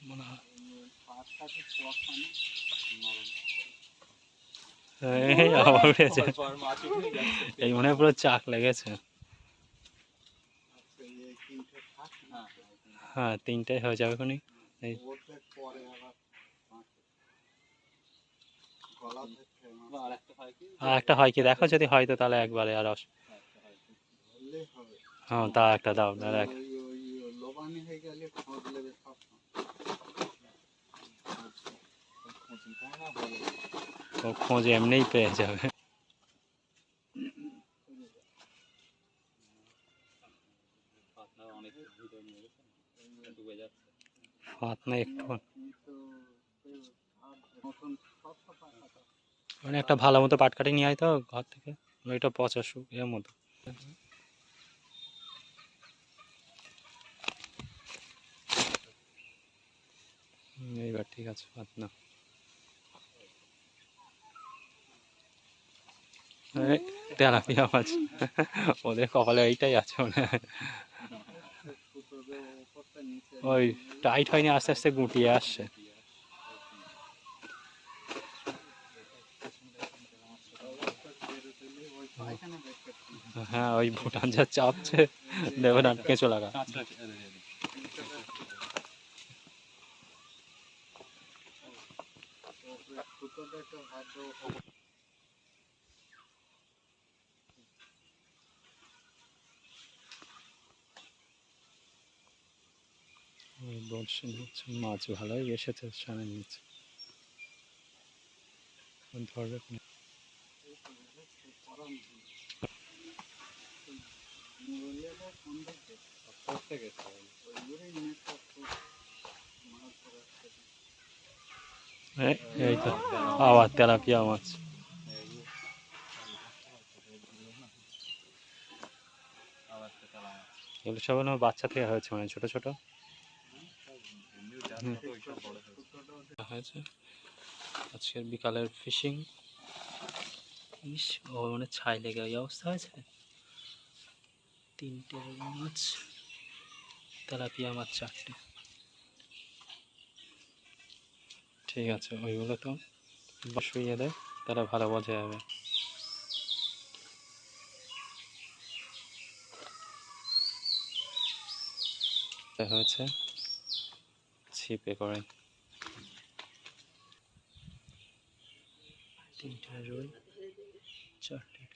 মনে হয় এই মনে হয় পুরো চাক লেগেছে আচ্ছা, এই তিনটে থাক না হ্যাঁ তিনটাই হয়ে যাবে এখনই আর একটা হয় কি আর একটা হয় কি দেখো যদি হয় তো তাহলে একবারে আর অস- হ্যাঁ তা একটা দাও তাহলে এক ওই ওই ওই লোবানি হয়ে গেলে খোঁজ লেবে সব খুঁজিটা না বলে ও খোঁজ এমনিই পেয়ে যাবে। পাতলা অনেক ভিতরে নিয়ে গেছে ডুবে যাচ্ছে হাত না একটু মানে একটা ভালো মতো পাটকাঠি নিয়ে আয় তো ঘর থেকে। ওইটা পচা এর মতো। এইবার ঠিক আছে হাত না এই, তেলাপিয়া মাছ ওদের কপালে এইটাই আছে মনে হয়। ওই টাইট হয়নি, আস্তে আস্তে গুটিয়ে আসছে। হ্যাঁ ওই ভুটান যা চাপছে দেবে না কেঁচো লাগা একটা ওই হচ্ছে, মাছ ভালোই এসেছে সামনে নিচে। ধরবে। এই তো, আবার তেলাপিয়া মাছ। এগুলো সব বাচ্চা থেকে হয়েছে মানে ছোট ছোট? হয়েছে হয়েছে। আজকের বিকালের ফিশিং ইস, ও মানে ছাই লেগে ওই অবস্থা হয়েছে? তিনটে মাছ, তেলাপিয়া মাছ চারটে। ঠিক আছে, ওইগুলো তো শুইয়ে দেয় তারা ভালো বোঝা যাবে। এটা বেশি পে করে। তিনটা রোল চকলেট